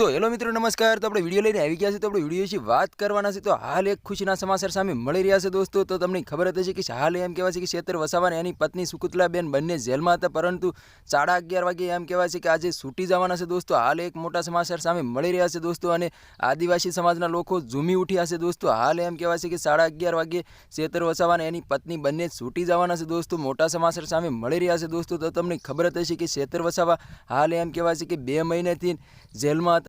તો હેલો મિત્રો, નમસ્કાર. તો આપણે વીડિયો લઈને આવી ગયા છે તો આપણે વીડિયો વિશે વાત કરવાના છે તો હાલ એક ખુશીના સમાચાર સામે મળી રહ્યા છે દોસ્તો. તો તમને ખબર હતી કે હાલ એમ કહેવાય છે કે શેતર વસાવા એની પત્ની સુકુતલાબેન બંને જેલમાં હતા. પરંતુ સાડા અગિયાર વાગે એમ કહેવાય છે કે આજે છૂટી જવાના છે દોસ્તો. હાલ એક મોટા સમાચાર સામે મળી રહ્યા છે દોસ્તો અને આદિવાસી સમાજના લોકો ઝૂમી ઉઠ્યા છે દોસ્તો. હાલ એમ કહેવાય છે કે સાડા અગિયાર વાગે શેતર વસાવા એની પત્ની બંને છૂટી જવાના છે દોસ્તો. મોટા સમાચાર સામે મળી રહ્યા છે દોસ્તો. તો તમને ખબર હતી કે શેતર વસાવા હાલ એમ કહેવાય છે કે બે મહિનાથી જેલમાં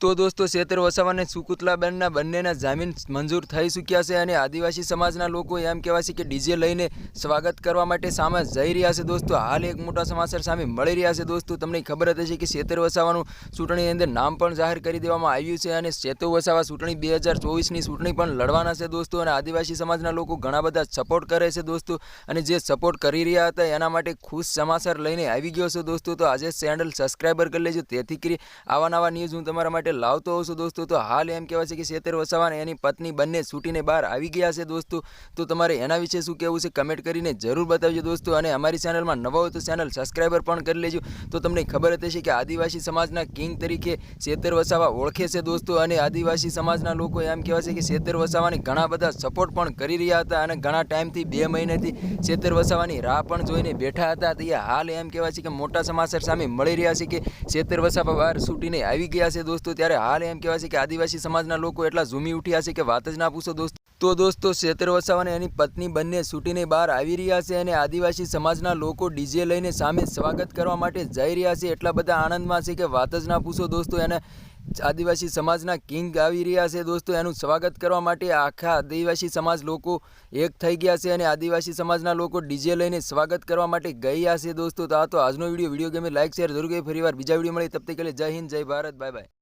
તો દોસ્તો શેતર વસાવાને સુકુતલાબેનના બંનેના જામીન મંજૂર થઈ ચૂક્યા છે અને આદિવાસી સમાજના લોકો એમ કહેવાય છે કે ડીજે લઈને સ્વાગત કરવા માટે સામે જઈ રહ્યા છે દોસ્તો. હાલ એક મોટા સમાચાર સામે મળી રહ્યા છે દોસ્તો. તમને ખબર હતી કે શેતર વસાવાનું ચૂંટણીની અંદર નામ પણ જાહેર કરી દેવામાં આવ્યું છે અને શેતો વસાવા ચૂંટણી બે હજાર ચોવીસની ચૂંટણી પણ લડવાના છે દોસ્તો અને આદિવાસી સમાજના લોકો ઘણા બધા સપોર્ટ કરે છે દોસ્તો અને જે સપોર્ટ કરી રહ્યા હતા એના માટે ખુશ સમાચાર લઈને આવી ગયો છે દોસ્તો. તો આજે ચેનલ સબસ્ક્રાઈબર કરી લેજો. તેથી કરી આવા નવા ન્યૂઝ હું તમારા માટે લાવતો હોઉં દોસ્તો. તો હાલ એમ કહેવાય છે કે શેતર વસાવા એની પત્ની બંને છૂટીને બહાર આવી ગયા છે દોસ્તો. તો તમારે એના વિશે શું કહેવું છે કમેન્ટ કરીને જરૂર બતાવજો દોસ્તો. અને અમારી ચેનલમાં નવા હોય તો ચેનલ સબસ્ક્રાઈબર પણ કરી લેજો. તો તમને ખબર છે કે આદિવાસી સમાજના કિંગ તરીકે શેતર વસાવા ઓળખે છે દોસ્તો. અને આદિવાસી સમાજના લોકો એમ કહેવાય છે કે શેતર વસાવાની ઘણા બધા સપોર્ટ પણ કરી રહ્યા હતા. અને ઘણા ટાઈમથી બે મહિનાથી શેતર વસાવાની રાહ પણ જોઈને બેઠા હતા. તો હાલ એમ કહેવાય છે કે મોટા સમાચાર સામે મળી રહ્યા છે કે શેતર વસાવા બહાર છૂટીને આવી ગયા છે દોસ્તો. ત્યારે હાલ એમ કહેવાય છે કે આદિવાસી સમાજના લોકો એટલા ઝૂમી ઉઠ્યા છે કે વાત જ ના પૂછો દોસ્તો. તો દોસ્તો શેતર વસાવા અને એની પત્ની બંને છૂટીને બહાર આવી રહ્યા છે અને આદિવાસી સમાજના લોકો ડીજે લઈને સામે સ્વાગત કરવા માટે જઈ રહ્યા છે. એટલા બધા આનંદમાં છે કે વાત જ ના પૂછો દોસ્તો, એને આદિવાસી સમાજના કિંગ આવી રહ્યા છે દોસ્તો. એનું સ્વાગત કરવા માટે આખા આદિવાસી સમાજ લોકો એક થઈ ગયા છે અને આદિવાસી સમાજના લોકો ડીજે લઈને સ્વાગત કરવા માટે ગયા છે દોસ્તો. તો આ તો આજનો વીડિયો. વીડિયો ગમે લાઇક શેર જરૂર કરી. ફરીવાર બીજા વીડિયો મળી તબ તક જય હિન્દ, જય ભારત. Bye bye.